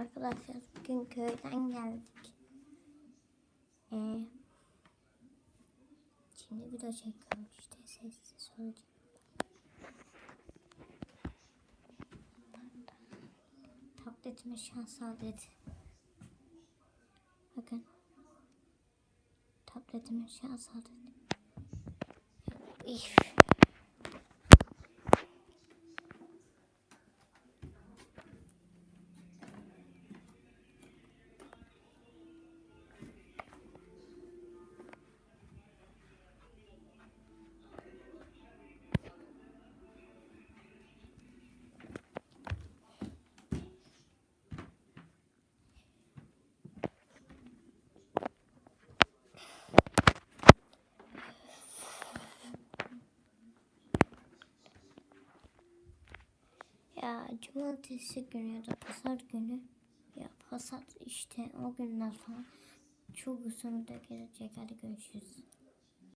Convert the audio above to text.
Arkadaşlar bugün köyden geldik. Ee, şimdi video çekiyorum işte sessiz soracağım. Tabletimin şans adet. Bakın. Tabletimin şans adet. İf. Ya cumartesi günü ya da pazar günü ya pazar işte o günler falan çok uzun da gelecek. Hadi görüşürüz.